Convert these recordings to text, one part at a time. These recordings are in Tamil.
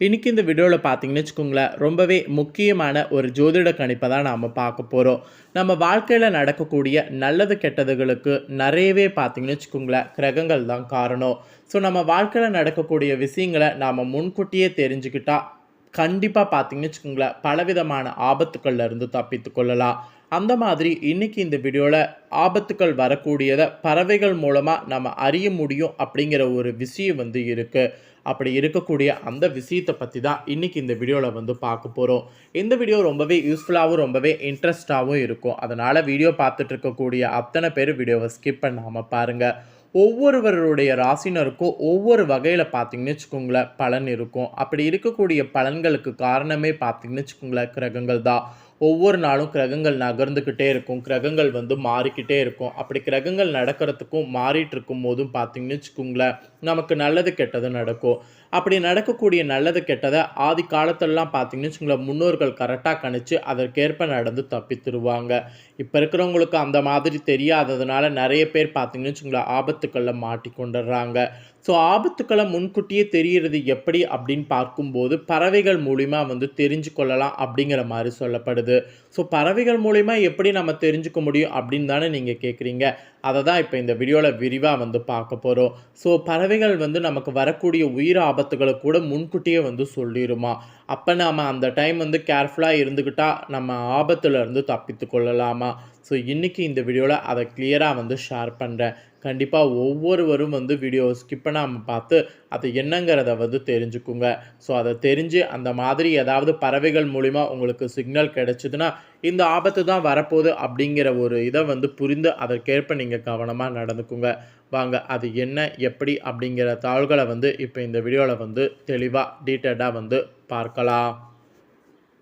இன்னைக்கு இந்த வீடியோவில் பார்த்தீங்கன்னு வச்சுக்கோங்களேன் ரொம்பவே முக்கியமான ஒரு ஜோதிட கணிப்பை தான் நாம் பார்க்க போகிறோம் நம்ம வாழ்க்கையில் நடக்கக்கூடிய நல்லது கெட்டதுகளுக்கு நிறையவே பார்த்தீங்கன்னு வச்சுக்கோங்களேன் கிரகங்கள் தான் காரணம். ஸோ நம்ம வாழ்க்கையில் நடக்கக்கூடிய விஷயங்களை நாம் முன்கூட்டியே தெரிஞ்சுக்கிட்டால் கண்டிப்பாக பார்த்தீங்கன்னு வச்சுக்கோங்களேன் பலவிதமான ஆபத்துக்கள்லேருந்து தப்பித்து கொள்ளலாம். அந்த மாதிரி இன்னைக்கு இந்த வீடியோவில் ஆபத்துக்கள் வரக்கூடியதை பறவைகள் மூலமாக நம்ம அறிய முடியும் அப்படிங்கிற ஒரு விஷயம் வந்து இருக்குது அப்படி இருக்கக்கூடிய அந்த விஷயத்தை பற்றி தான் இன்னைக்கு இந்த வீடியோவில் வந்து பார்க்க போகிறோம் இந்த வீடியோ ரொம்பவே யூஸ்ஃபுல்லாகவும் ரொம்பவே இன்ட்ரெஸ்டாகவும் இருக்கும். அதனால் வீடியோ பார்த்துட்டு இருக்கக்கூடிய அத்தனை பேர் வீடியோவை ஸ்கிப் பண்ணாமல் பாருங்கள் ஒவ்வொருவருடைய ராசினருக்கும் ஒவ்வொரு வகையில் பார்த்தீங்கன்னு வச்சுக்கோங்களேன் பலன் இருக்கும். அப்படி இருக்கக்கூடிய பலன்களுக்கு காரணமே பார்த்தீங்கன்னு வச்சுக்கோங்களேன் கிரகங்கள் தான். ஒவ்வொரு நாளும் கிரகங்கள் நகர்ந்துக்கிட்டே இருக்கும். கிரகங்கள் வந்து மாறிக்கிட்டே இருக்கும். அப்படி கிரகங்கள் நடக்கிறதுக்கும் மாறிட்டு இருக்கும் போதும் பார்த்தீங்கன்னு வச்சுக்கோங்களேன் நமக்கு நல்லது கெட்டது நடக்கும். அப்படி நடக்கக்கூடிய நல்லது கெட்டதை ஆதி காலத்திலலாம் பார்த்தீங்கன்னு வச்சுக்கோங்களேன் முன்னோர்கள் கரெக்டாக கணிச்சு அதற்கேற்ப நடந்து தப்பித்துருவாங்க. இப்போ இருக்கிறவங்களுக்கு அந்த மாதிரி தெரியாததுனால நிறைய பேர் பார்த்தீங்கன்னு வச்சுக்கோங்களேன் ஆபத்துக்களில் மாட்டிக்கொண்டுடுறாங்க. ஸோ ஆபத்துக்களை முன்கூட்டியே தெரிகிறது எப்படி அப்படின்னு பார்க்கும்போது பறவைகள் மூலிமா வந்து தெரிஞ்சு கொள்ளலாம் அப்படிங்கிற மாதிரி சொல்லப்படுது. ஸோ பறவைகள் மூலிமா எப்படி நம்ம தெரிஞ்சுக்க முடியும் அப்படின்னு தானே நீங்கள் கேட்குறீங்க அதை தான் இப்போ இந்த வீடியோவில் விரிவாக வந்து பார்க்க போகிறோம் ஸோ பறவைகள் வந்து நமக்கு வரக்கூடிய உயிர் ஆபத்துகளை கூட முன்கூட்டியே வந்து சொல்லிடுமா அப்போ நாம் அந்த டைம் வந்து கேர்ஃபுல்லாக இருந்துக்கிட்டால் நம்ம ஆபத்துலேருந்து தப்பித்து கொள்ளலாமா. ஸோ இன்றைக்கி இந்த வீடியோவில் அதை கிளியராக வந்து ஷேர் பண்ணுறேன் கண்டிப்பாக ஒவ்வொருவரும் வந்து வீடியோ ஸ்கிப் பண்ணாமல் பார்த்து அது என்னங்கிறத வந்து தெரிஞ்சுக்குங்க. ஸோ அதை தெரிஞ்சு அந்த மாதிரி ஏதாவது பறவைகள் மூலிமா உங்களுக்கு சிக்னல் கிடைச்சிதுன்னா இந்த ஆபத்து தான் வரப்போகுது அப்படிங்கிற ஒரு இதை வந்து புரிந்து அதற்கேற்ப நீங்கள் கவனமாக நடந்துக்குங்க. வாங்க அது என்ன எப்படி அப்படிங்கிற தாள்களை வந்து இப்போ இந்த வீடியோவில் வந்து தெளிவாக டீட்டெயில்டாக வந்து பார்க்கலாம்.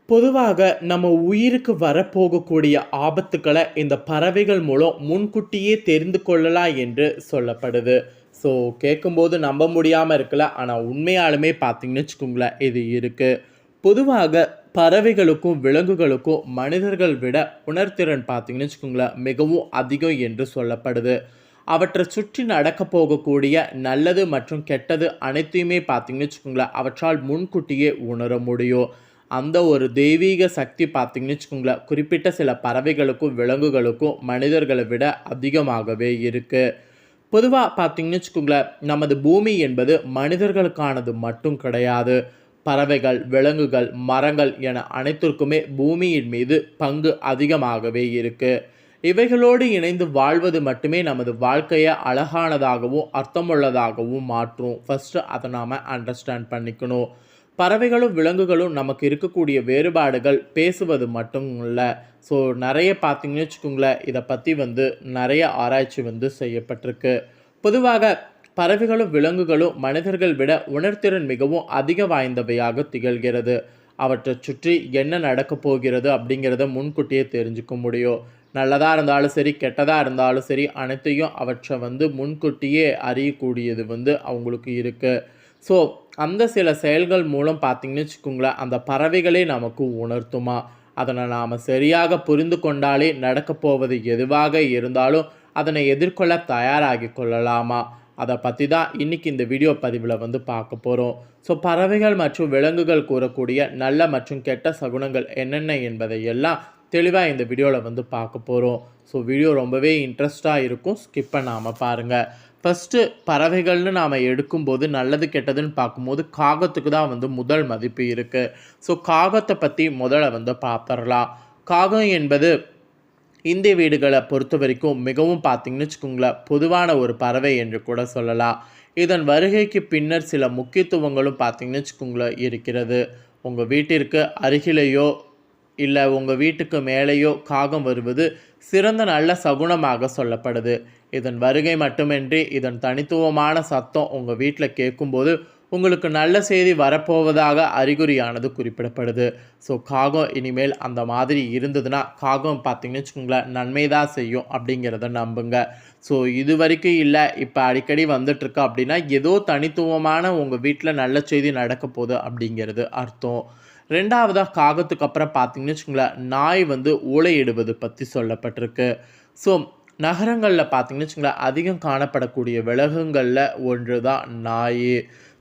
பொதுவாக நம்ம உயிருக்கு வரப்போகக்கூடிய ஆபத்துக்களை இந்த பறவைகள் மூலம் முன்கூட்டியே தெரிந்து கொள்ளலாம் என்று சொல்லப்படுது. ஸோ கேட்கும்போது நம்ப முடியாமல் இருக்கல ஆனால் உண்மையாலுமே பார்த்தீங்கன்னு வச்சுக்கோங்களேன் இது இருக்குது பொதுவாக பறவைகளுக்கும் விலங்குகளுக்கும் மனிதர்கள் விட உணர்திறன் பார்த்திங்கன்னு வச்சுக்கோங்களேன் மிகவும் அதிகம் என்று சொல்லப்படுது. அவற்றை சுற்றி நடக்க போகக்கூடிய நல்லது மற்றும் கெட்டது அனைத்தையுமே பார்த்திங்கன்னு வச்சுக்கோங்களேன் அவற்றால் முன்கூட்டியே உணர முடியும். அந்த ஒரு தெய்வீக சக்தி பார்த்திங்கன்னு வச்சுக்கோங்களேன் குறிப்பிட்ட சில பறவைகளுக்கும் விலங்குகளுக்கும் மனிதர்களை விட அதிகமாகவே இருக்குது பொதுவாக பார்த்தீங்கன்னு வச்சுக்கோங்களேன் நமது பூமி என்பது மனிதர்களுக்கானது மட்டும் கிடையாது. பறவைகள் விலங்குகள் மரங்கள் என அனைத்திற்குமே பூமியின் மீது பங்கு அதிகமாகவே இருக்குது இவைகளோடு இணைந்து வாழ்வது மட்டுமே நமது வாழ்க்கையை அழகானதாகவும் அர்த்தமுள்ளதாகவும் மாற்றும். ஃபஸ்ட்டு அதை நாம் அண்டர்ஸ்டாண்ட் பண்ணிக்கணும். பறவைகளும் விலங்குகளும் நமக்கு இருக்கக்கூடிய வேறுபாடுகள் பேசுவது மட்டும் இல்லை ஸோ நிறைய பார்த்தீங்கன்னு வச்சுக்கோங்களேன் இதை பற்றி வந்து நிறைய ஆராய்ச்சி வந்து செய்யப்பட்டிருக்கு. பொதுவாக பறவைகளும் விலங்குகளும் மனிதர்கள் விட உணர்திறன் மிகவும் அதிக வாய்ந்தவையாக திகழ்கிறது. அவற்றை சுற்றி என்ன நடக்கப் போகிறது அப்படிங்கிறத முன்கூட்டியே தெரிஞ்சுக்க முடியும். நல்லதாக இருந்தாலும் சரி கெட்டதாக இருந்தாலும் சரி அனைத்தையும் அவற்றை வந்து முன்கூட்டியே அறியக்கூடியது வந்து அவங்களுக்கு இருக்குது ஸோ அந்த சில செயல்கள் மூலம் பார்த்தீங்கன்னு வச்சுக்கோங்களேன் அந்த பறவைகளே நமக்கு உணர்த்துமா? அதனை நாம் சரியாக புரிந்து கொண்டாலே நடக்கப் போவது எதுவாக இருந்தாலும் அதனை எதிர்கொள்ள தயாராகி கொள்ளலாமா? அதை பற்றி தான் இன்றைக்கி இந்த வீடியோ பதிவில் வந்து பார்க்க போகிறோம் ஸோ பறவைகள் மற்றும் விலங்குகள் கூறக்கூடிய நல்ல மற்றும் கெட்ட சகுனங்கள் என்னென்ன என்பதை எல்லாம் தெளிவாக இந்த வீடியோவில் வந்து பார்க்க போகிறோம் ஸோ வீடியோ ரொம்பவே இன்ட்ரெஸ்டாக இருக்கும். ஸ்கிப் பண்ணாமல் பாருங்கள் ஃபஸ்ட்டு பறவைகள்னு நாம் எடுக்கும்போது நல்லது கெட்டதுன்னு பார்க்கும்போது காகத்துக்கு தான் வந்து முதல் மதிப்பு இருக்குது ஸோ காகத்தை பற்றி முதல்ல வந்து பார்த்துடலாம் காகம் என்பது இந்திய வீடுகளை பொறுத்த வரைக்கும் மிகவும் பார்த்தீங்கன்னு வச்சுக்கோங்களேன் பொதுவான ஒரு பறவை என்று கூட சொல்லலாம். இதன் வருகைக்கு பின்னர் சில முக்கியத்துவங்களும் பார்த்தீங்கன்னு வச்சுக்கோங்களேன் இருக்கிறது. உங்கள் வீட்டிற்கு அருகிலேயோ இல்லை உங்கள் வீட்டுக்கு மேலேயோ காகம் வருவது சிறந்த நல்ல சகுனமாக சொல்லப்படுது. இதன் வருகை மட்டுமின்றி இதன் தனித்துவமான சத்தம் உங்கள் வீட்டில் கேட்கும்போது உங்களுக்கு நல்ல செய்தி வரப்போவதாக அறிகுறியானது குறிப்பிடப்படுது. ஸோ காகம் இனிமேல் அந்த மாதிரி இருந்ததுன்னா காகம் பார்த்தீங்கன்னு வச்சுக்கோங்களேன் நன்மை தான் செய்யும் அப்படிங்கிறத நம்புங்க. ஸோ இது வரைக்கும் இல்லை. இப்போ அடிக்கடி வந்துட்டுருக்கு அப்படின்னா ஏதோ தனித்துவமான உங்கள் வீட்டில் நல்ல செய்தி நடக்க போகுது அப்படிங்கிறது அர்த்தம். ரெண்டாவதாக காகத்துக்கு அப்புறம் பார்த்தீங்கன்னு வச்சுக்கோங்களேன் நாய் வந்து ஊழையிடுவது பற்றி சொல்லப்பட்டிருக்கு. ஸோ நகரங்களில் பார்த்தீங்கன்னு வச்சுக்கோங்களேன் அதிகம் காணப்படக்கூடிய விலகுங்களில் ஒன்று தான் நாய்.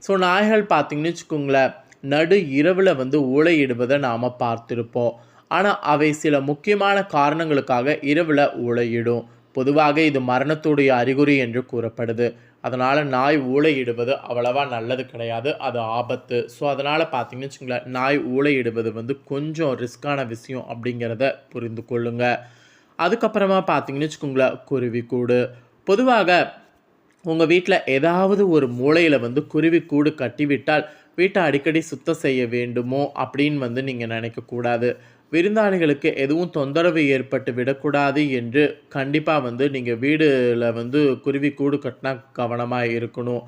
ஸோ நாய்கள் பார்த்தீங்கன்னு வச்சுக்கோங்களேன் நடு இரவில் வந்து ஊழையிடுவதை நாம் பார்த்துருப்போம். ஆனால் அவை சில முக்கியமான காரணங்களுக்காக இரவில் ஊழையிடும் பொதுவாக இது மரணத்துடைய அறிகுறி என்று கூறப்படுது. அதனால் நாய் ஊழையிடுவது அவ்வளவா நல்லது கிடையாது அது ஆபத்து. ஸோ அதனால் பார்த்தீங்கன்னு வச்சுங்களேன் நாய் ஊழையிடுவது வந்து கொஞ்சம் ரிஸ்க்கான விஷயம் அப்படிங்கிறத புரிந்து கொள்ளுங்கள் அதுக்கப்புறமா பார்த்தீங்கன்னு வச்சுக்கோங்களேன் குருவி கூடு. பொதுவாக உங்கள் வீட்டில் ஏதாவது ஒரு மூலையில் வந்து குருவி கூடு கட்டிவிட்டால் வீட்டை அடிக்கடி சுத்தம் செய்ய வேண்டுமோ அப்படின்னு வந்து நீங்கள் நினைக்கக்கூடாது விருந்தாளிகளுக்கு எதுவும் தொந்தரவு ஏற்பட்டு விடக்கூடாது என்று கண்டிப்பாக வந்து நீங்கள் வீடில் வந்து குருவி கூடு கட்டினா கவனமாக இருக்கணும்.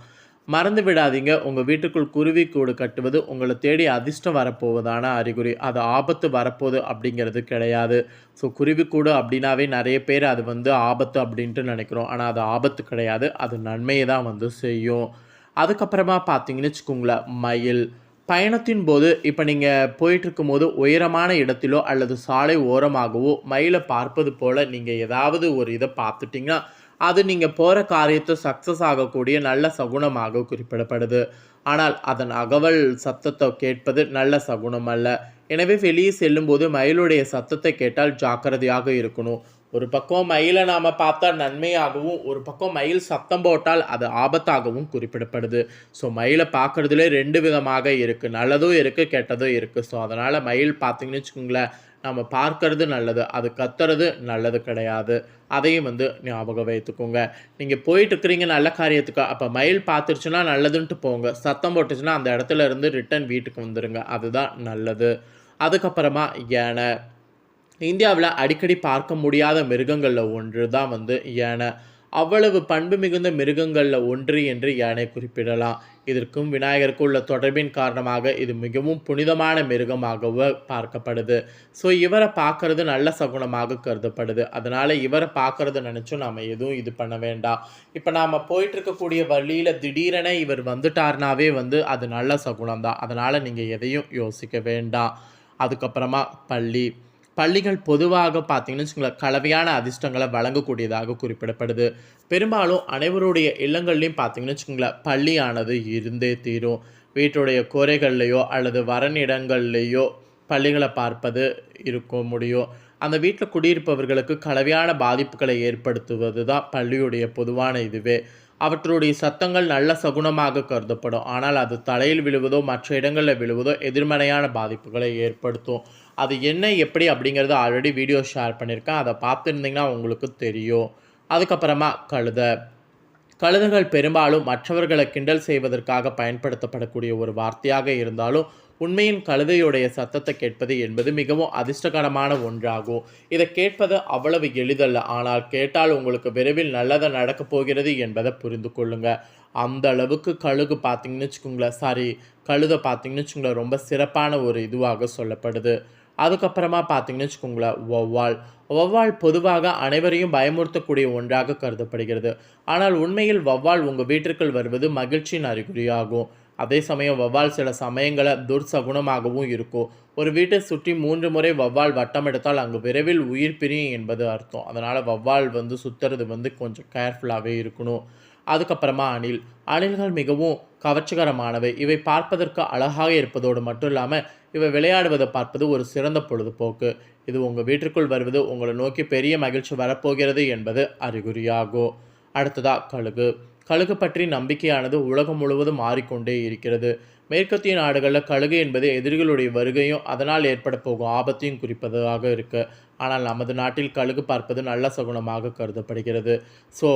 மறந்து விடாதீங்க. உங்கள் வீட்டுக்குள் குருவி கூடு கட்டுவது உங்களை தேடி அதிர்ஷ்டம் வரப்போவதான அறிகுறி. அது ஆபத்து வரப்போகுது அப்படிங்கிறது கிடையாது. ஸோ குருவி கூடு அப்படின்னாவே நிறைய பேர் அது வந்து ஆபத்து அப்படின்ட்டு நினைக்கிறோம். ஆனால் அது ஆபத்து கிடையாது. அது நன்மையை தான் வந்து செய்யும். அதுக்கப்புறமா பார்த்தீங்கன்னு வச்சுக்கோங்களேன் மயில். பயணத்தின் போது இப்போ நீங்கள் போயிட்டுருக்கும் போது உயரமான இடத்திலோ அல்லது சாலை ஓரமாகவோ மயிலை பார்ப்பது போல் நீங்கள் ஏதாவது ஒரு இதை பார்த்துட்டிங்கன்னா அது நீங்கள் போகிற காரியத்தை சக்ஸஸ் ஆகக்கூடிய நல்ல சகுனமாக குறிப்பிடப்படுது. ஆனால் அதன் அகவல் சத்தத்தை கேட்பது நல்ல சகுனம் அல்ல. எனவே வெளியே செல்லும்போது மயிலுடைய சத்தத்தை கேட்டால் ஜாக்கிரதையாக இருக்கணும். ஒரு பக்கம் மயிலை நாம் பார்த்தா நன்மையாகவும் ஒரு பக்கம் மயில் சத்தம் போட்டால் அது ஆபத்தாகவும் குறிப்பிடப்படுது. ஸோ மயிலை பார்க்குறதுல ரெண்டு விதமாக இருக்குது நல்லதும் இருக்குது கெட்டதும் இருக்குது ஸோ அதனால் மயில் பார்த்தீங்கன்னு வச்சுக்கோங்களேன் நம்ம பார்க்கறது நல்லது அது கத்துறது நல்லது கிடையாது. அதையும் வந்து ஞாபகம் வைத்துக்கோங்க. நீங்கள் போயிட்டுருக்கிறீங்க நல்ல காரியத்துக்கு அப்போ மயில் பார்த்துருச்சுன்னா நல்லதுன்ட்டு போங்க. சத்தம் போட்டுச்சுன்னா அந்த இடத்துல இருந்து ரிட்டன் வீட்டுக்கு வந்துடுங்க அதுதான் நல்லது. அதுக்கப்புறமா யானை. இந்தியாவில் அடிக்கடி பார்க்க முடியாத மிருகங்களில் ஒன்று தான் வந்து யானை. அவ்வளவு பண்பு மிகுந்த மிருகங்களில் ஒன்று என்று யானை குறிப்பிடலாம். இதற்கும் விநாயகருக்கும் உள்ள தொடர்பின் காரணமாக இது மிகவும் புனிதமான மிருகமாகவே பார்க்கப்படுது. ஸோ இவரை பார்க்கறது நல்ல சகுனமாக கருதப்படுது. அதனால் இவரை பார்க்கறது நினச்சும் நாம் எதுவும் இது பண்ண வேண்டாம். இப்போ நாம் போயிட்டு இருக்கக்கூடிய வழியில் திடீரென இவர் வந்துட்டார்னாவே வந்து அது நல்ல சகுனம் தான் அதனால் நீங்கள் எதையும் யோசிக்க வேண்டாம். அதுக்கப்புறமா பள்ளி. பள்ளிகள் பொதுவாக பார்த்தீங்கன்னு வச்சுக்கோங்களேன் கலவையான அதிர்ஷ்டங்களை வழங்கக்கூடியதாக குறிப்பிடப்படுது. பெரும்பாலும் அனைவருடைய இல்லங்கள்லையும் பார்த்தீங்கன்னு வச்சுக்கோங்களேன் பள்ளியானது இருந்தே தீரும். வீட்டுடைய குறைகள்லையோ அல்லது வரனிடங்கள்லேயோ பள்ளிகளை பார்ப்பது இருக்க முடியும். அந்த வீட்டில் குடியிருப்பவர்களுக்கு கலவையான பாதிப்புகளை ஏற்படுத்துவது தான் பள்ளியுடைய பொதுவான இதுவே. அவற்றுடைய சத்தங்கள் நல்ல சகுனமாக கருதப்படும். ஆனால் அது தலையில் விழுவதோ மற்ற இடங்களில் விழுவதோ எதிர்மறையான பாதிப்புகளை ஏற்படுத்தும். அது என்ன எப்படி அப்படிங்கிறத ஆல்ரெடி வீடியோ ஷேர் பண்ணியிருக்கேன். அதை பார்த்துருந்தீங்கன்னா உங்களுக்கு தெரியும். அதுக்கப்புறமா கழுத. கழுதைகள் பெரும்பாலும் மற்றவர்களை கிண்டல் செய்வதற்காக பயன்படுத்தப்படக்கூடிய ஒரு வார்த்தையாக இருந்தாலும் உண்மையின் கழுதையுடைய சத்தத்தை கேட்பது என்பது மிகவும் அதிர்ஷ்டகரமான ஒன்றாகும். இதை கேட்பது அவ்வளவு எளிதல்ல. ஆனால் கேட்டால் உங்களுக்கு விரைவில் நல்லதை நடக்கப் போகிறது என்பதை புரிந்து கொள்ளுங்க. அந்த அளவுக்கு கழுகு பார்த்தீங்கன்னு வச்சுக்கோங்களேன். சாரி கழுதை பார்த்தீங்கன்னு வச்சுக்கோங்களேன். ரொம்ப சிறப்பான ஒரு இதுவாக சொல்லப்படுது. அதுக்கப்புறமா பார்த்தீங்கன்னு வச்சுக்கோங்களேன் வௌவால். வௌவால் பொதுவாக அனைவரையும் பயமுறுத்தக்கூடிய ஒன்றாக கருதப்படுகிறது. ஆனால் உண்மையில் வௌவால் உங்கள் வீட்டிற்குள் வருவது மகிழ்ச்சியின் அறிகுறியாகும். அதே சமயம் வௌவால் சில சமயங்களில் துர்சகுணமாகவும் இருக்கும். ஒரு வீட்டை சுற்றி மூன்று முறை வௌவால் வட்டம் எடுத்தால் அங்கு விரைவில் உயிர் பிரியும் என்பது அர்த்தம். அதனால் வௌவால் வந்து சுற்றுறது வந்து கொஞ்சம் கேர்ஃபுல்லாகவே இருக்கணும். அதுக்கப்புறமா அணில். அணில்கள் மிகவும் கவர்ச்சிகரமானவை. இவை பார்ப்பதற்கு அழகாக இருப்பதோடு மட்டும் இல்லாமல் இவை விளையாடுவதை பார்ப்பது ஒரு சிறந்த பொழுதுபோக்கு. இது உங்கள் வீட்டிற்குள் வருவது உங்களை நோக்கி பெரிய மகிழ்ச்சி வரப்போகிறது என்பது அறிகுறியாகும். அடுத்ததாக கழுகு. கழுகு பற்றி நம்பிக்கையானது உலகம் முழுவதும் மாறிக்கொண்டே இருக்கிறது. மேற்கத்திய நாடுகளில் கழுகு என்பது எதிரிகளுடைய வருகையும் அதனால் ஏற்பட போகும் ஆபத்தையும் குறிப்பதாக இருக்குது ஆனால் நமது நாட்டில் கழுகு பார்ப்பது நல்ல சகுனமாக கருதப்படுகிறது. ஸோ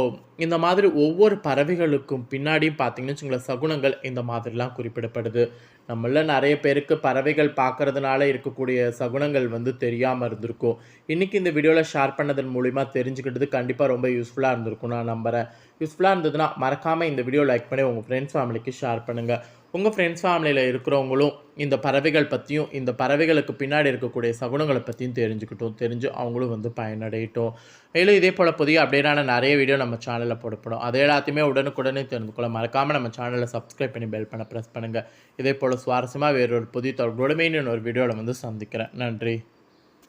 இந்த மாதிரி ஒவ்வொரு பறவைகளுக்கும் பின்னாடியும் பார்த்தீங்கன்னு வச்சுங்களேன் சகுனங்கள் இந்த மாதிரிலாம் குறிப்பிடப்படுது. நம்மள நிறைய பேருக்கு பறவைகள் பார்க்கறதுனால இருக்கக்கூடிய சகுனங்கள் வந்து தெரியாமல் இருந்திருக்கும். இன்றைக்கி இந்த வீடியோவில் ஷேர் பண்ணதன் மூலிமா தெரிஞ்சுக்கிட்டது கண்டிப்பாக ரொம்ப யூஸ்ஃபுல்லாக இருந்திருக்கும் நான் நம்புகிறேன் யூஸ்ஃபுல்லாக இருந்ததுன்னா மறக்காமல் இந்த வீடியோ லைக் பண்ணி உங்கள் ஃப்ரெண்ட்ஸ் ஃபேமிலிக்கு ஷேர் பண்ணுங்கள் உங்கள் ஃப்ரெண்ட்ஸ் ஃபேமிலியில் இருக்கிறவங்களும் இந்த பறவைகள் பற்றியும் இந்த பறவைகளுக்கு பின்னாடி இருக்கக்கூடிய சகுனங்களை பற்றியும் தெரிஞ்சுக்கிட்டும் தெரிஞ்சு அவங்களும் வந்து பயனடையட்டும். மேலும் இதே போல் புதிய அப்டேட்டான நிறைய வீடியோ நம்ம சேனலில் போடப்படும். அது எல்லாத்தையுமே உடனுக்குடனே தெரிந்து கொள்ள மறக்காமல் நம்ம சேனலை சப்ஸ்கிரைப் பண்ணி பெல் பண்ண ப்ரெஸ் பண்ணுங்கள் இதே போல் சுவாரஸ்யமாக வேறொரு புதிய தொடர்புடன் ஒரு வீடியோவில் வந்து சந்திக்கிறேன். நன்றி.